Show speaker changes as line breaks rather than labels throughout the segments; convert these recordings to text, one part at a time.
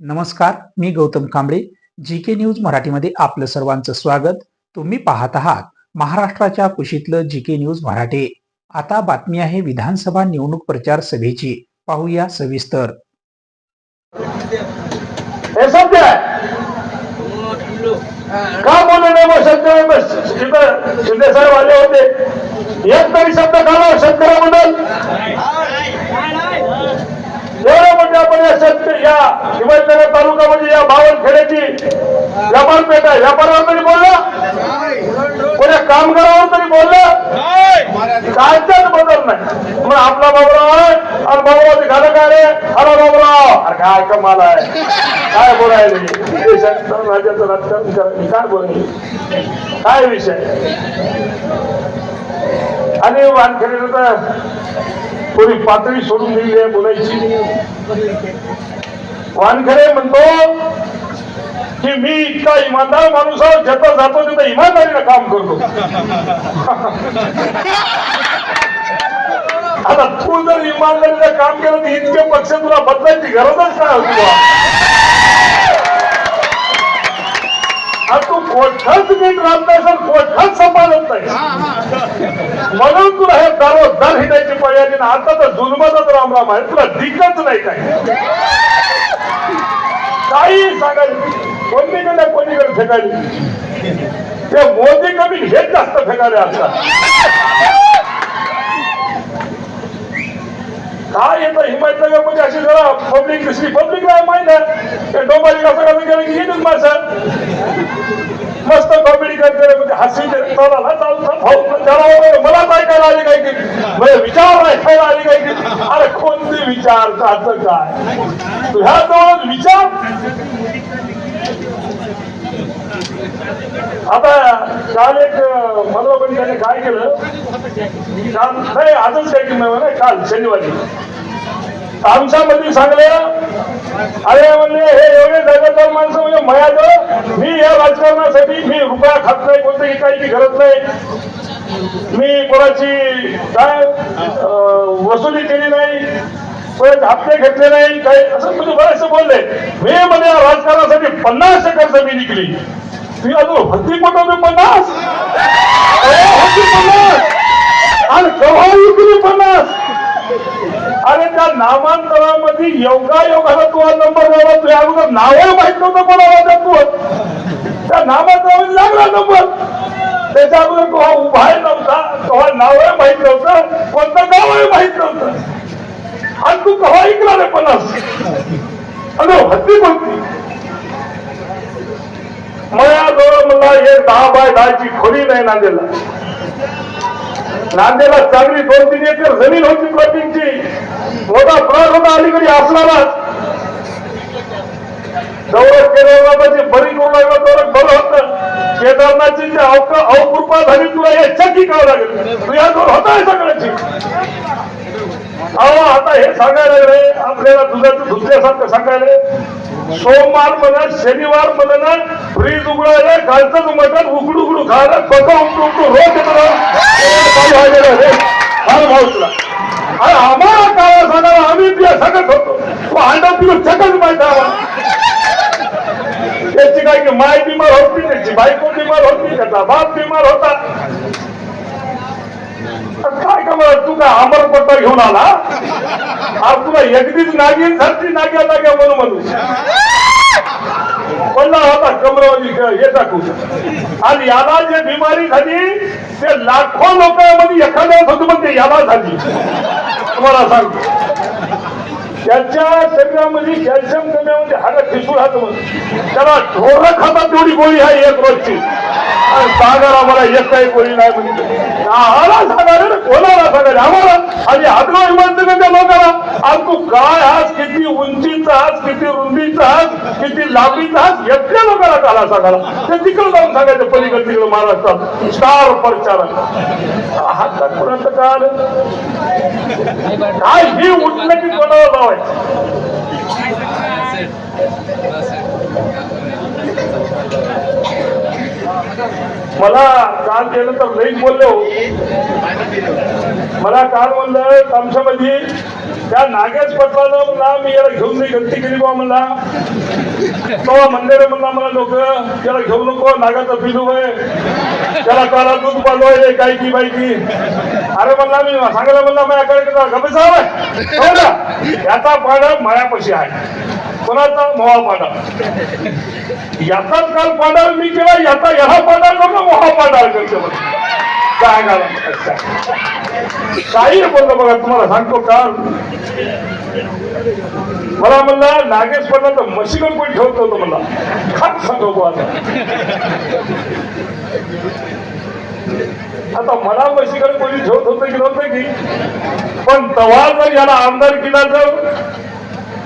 नमस्कार मी Gautam Kamble. G K news मराठीमध्ये आपलं सर्वांचं स्वागत. तुम्ही पाहत आहात महाराष्ट्राच्या कुशीतलं जी के न्यूज मराठी. आता बातमी आहे विधानसभा निवडणूक प्रचार सभेची. पाहूया सविस्तर.
का बोलू नये मग सत्य बस तिथं शिंदे साहेब आले होते एक तरी शब्द काढा शेतकऱ्याबद्दल एवढं म्हणजे आपण या शेतकरी या म्हणजे या बावनखेड्याची व्यापारपेठ आहे. व्यापारावर तरी बोललं? कोण्या कामगारावर तरी बोललं? कायच्याच बदल नाही. मग आपला बाबराव आहे अरे बाबराव झालं काय रे? अरे बाबराव! अरे काय कमाल आहे. काय बोलायला देशात राज्याचं राजकारण काय बोलायला काय विषय? आणि वानखेडे तर कोणी पातळी सोडून दिली आहे बोलायची. वानखरे म्हणतो की मी इतका इमानदार माणूस आहोत जिथं जातो तिथं इमानदारीनं काम करतो. आता तू जर इमानदारीनं काम केलं तर इतके पक्ष तुला बदलायची गरजच काय होती आता तू कोठच नीट राहत नाही सर. कोठच सांभाळत नाही. म्हणून तुला हे दर दर हिटायची पर्याय ना आता तर जुलमाचाच राम राम आहे. तुला दिक्कत नाही काय काही सांगायचं कोणतीकडे कोणीकडे फेकायली. ते मोदी कमी हेच जास्त फेकायले असतात. काय येतं हिमायतनगरमध्ये अशी जरा पब्लिक दिसली. पब्लिक काय माहीत आहे. ते डोंबारी कसं कसं गेलं की येतच माणसं. मस्त कॉमेडी करते म्हणजे हसी चला हो, ना चालतं भाऊ त्याला मला ऐकायला आले म्हणजे काय की म्हणजे विचार ऐकायला आली काय की अरे कोणते विचार काचं काय? तुझ्या जवळ विचार आता काल एक मनोबन त्याने काय केलं? काल नाही आजच काय केलं नाही काल शनिवारी. आमच्यामध्ये सांगलं अरे म्हणजे हे एवढे जगातार माणसं म्हणजे मयाचं मी नाही मी रुपया खात नाही कोणत्याही काही गरज नाही. मी कोणाची काय वसुली केली नाही परत हप्ते घेतले नाही काही असं तुम्ही बरेचसे बोलले. मी म्हणजे राजकारणासाठी पन्नास एकर जमीन विकली ती अजून हत्ती पटवते पन्नास? पन्नास. आणि केव्हा विकली पन्नास. अरे त्या नामांतरामध्ये योगा योगाला तुला नंबर द्यावा तुझ्या अगोदर नावही माहीत नव्हतं कोणाला तू नंबर. त्याच्या अगोदर तो हा उभा नव्हता. तो नावही माहीत नव्हतं. कोणतं गावही माहीत नव्हतं. आणि तू कव्हा ऐकला रे पन्नास अरे हत्ती कोणती मयाजवळ मला हे दहा बाय दहाची खोली नाही नांदेला नांदेला चांगली दोन तीन एकर जमीन होती प्लॉटिंगची मोठा प्लॉट होता अलीकडे असणारा जवळ केदारनाथाची बरी करू लागला तर बरं होतं. केदारनाथची जी अवक अवकृपा झाली तुला चक्की करावं लागेल. तुझ्या जवळ होता हे सगळ्याची अहो आता हे सांगायला लागले आपल्याला दुधाचं धुतल्यासारखं सांगायला सोमवार म्हणा शनिवार म्हणा फ्रीज उघडायला कालचंच मटण उघडू उघडू खायला पका उघडू उघडू रोज येतो आहे रे. फार भाव तुला अरे आम्हाला काय सांगायला आम्ही तुला सांगत होतो तू अंडा तिला चकच माहिती आम्हाला त्याची काय की माय बिमार होती त्याची बायको बिमार होती त्याचा बाप बिमार होता. काय का मला तू काय अमरपट्टा घेऊन आला? आज तुला एकदीच नागिन सारखी नाग्या नाग्या म्हणून म्हणू पडला होता कमरावली हे टाकू आणि याला जे बिमारी झाली ते लाखो लोकांमध्ये एखाद्या होतो पण ते याला झाली. तुम्हाला सांगतो. त्याच्या शरीरामध्ये कॅल्शियम कमी म्हणजे हाडं ठिसूळ राहतं म्हणून. त्याला ढोरं खातात तेवढी गोळी आहे एक रोजची. आणि सागर आम्हाला एक काही गोळी नाही म्हणजे आम्हाला सांगायला कोणाला सांगायला आम्हाला आणि आग्रह हातगाव त्या लोकांना आज तू काय आज किती उंचीचा आज किती रुंदीचा आज किती लांबीचा आज एकट्या लोकांना काला सांगायला. ते तिकडे जाऊन सांगायचं पलीकडे तिकडे महाराष्ट्रात. स्टार प्रचारक. हात कोणाचं काय काय ही उठलं की कोणाला लावायचं? मला काल केलं तर लई बोललो हो. मला काल म्हणलं आमच्यामध्ये त्या नागेश पटवाला म्हणला मी याला घेऊन नाही गलती केली बा म्हणला. तेव्हा मंदिर म्हणला मला लोक त्याला घेऊ नको नागाचा पिलू आहे. त्याला काला दूध पालवाय काय की बायकी अरे म्हणला मी सांगायला म्हणला माझ्याकडे गमे हो याचा पाडा मायापाशी आहे. कोणाचा मोहा पाडा? याचाच काल पाडाल मी केला याचा याला पाडाल करून मोहा पाडाळ करतो काय काही बोललो बघा तुम्हाला सांगतो काल मला म्हणला नागेश पडला तर मशीनवर कोणी ठेवत होतो मला खात सांगतो आता. आता मला मशीनवर कोणी ठेवत होतं की नव्हतं की? पण तवा जर याला आमदार केला जर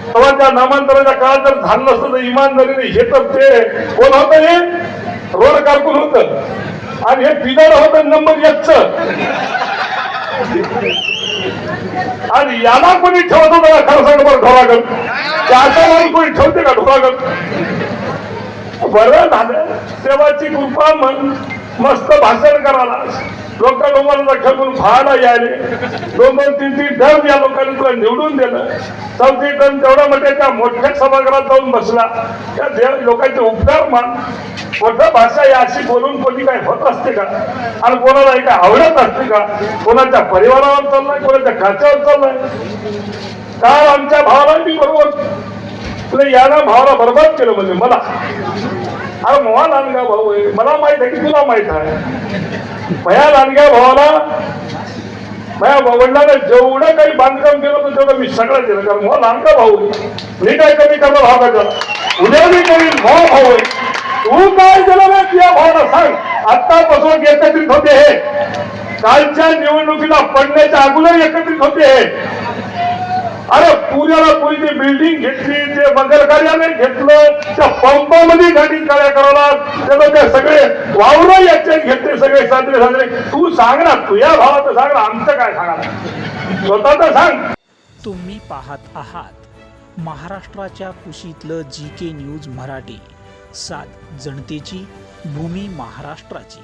तेव्हा त्या नामांतराच्या काळात जर झालं नसतं तर इमानदारीने हे तर ते कोण होत हे? रोड कारकून होत. आणि हे पिदार होत नंबर एकच. आणि याला कोणी ठेवत होतं खरं सांग बरं ढोरागड त्याच्या माणूस कोणी ठेवते का ढोरागड बरं झालं. देवाची कृपा मन मस्त भाषण करायला. लोक लोकांना खेळून फायला यायले. दोन दोन तीन तीन या लोकांनी तुला निवडून दिलं. चौथी टन तेवढ्या म्हणजे त्या मोठ्या सभागृहात जाऊन बसला. त्या लोकांचे उपकार मान मोठं भाषा या अशी बोलून कोणी काय होत असते का? आणि कोणाला हे आवडत असते का? कोणाच्या परिवारावर चाललाय कोणाच्या खात्यावर चाललाय? काल आमच्या भावाला मी बरोबर तुला याला भावाला बरबाद केलं म्हणजे मला. अरे मोहा लांडगा भाऊ आहे. मला माहीत आहे की तुला माहीत आहे. भया लांडग्या भावाला माझ्या वडिलांना जेवढं काही बांधकाम केलं होतं तेवढं मी सगळं दिलं कारण मला लांडगा भाऊ मी काय कमी करणार भाव का उद्या मी करीन भाऊ भाऊ आहे. तू काय केलं ना तुझ्या भावाला सांग. आत्तापासून एकत्रित होते हे. कालच्या निवडणुकीला पडण्याच्या अगोदर एकत्रित होते हे. अरे पुण्याला कोणी बिल्डिंग घेतली ते मंगल घेतलं त्या पंपामध्ये गाडी कार्य करायला त्याचं ते सगळे वावर याच्यात घेतले सगळे साजरे साजरे. तू सांग ना तुझ्या भावाचं सांग ना आमचं काय सांगा स्वतःच सांग.
तुम्ही पाहत आहात महाराष्ट्राच्या कुशीतलं जी के न्यूज मराठी. सात जनतेची भूमी महाराष्ट्राची.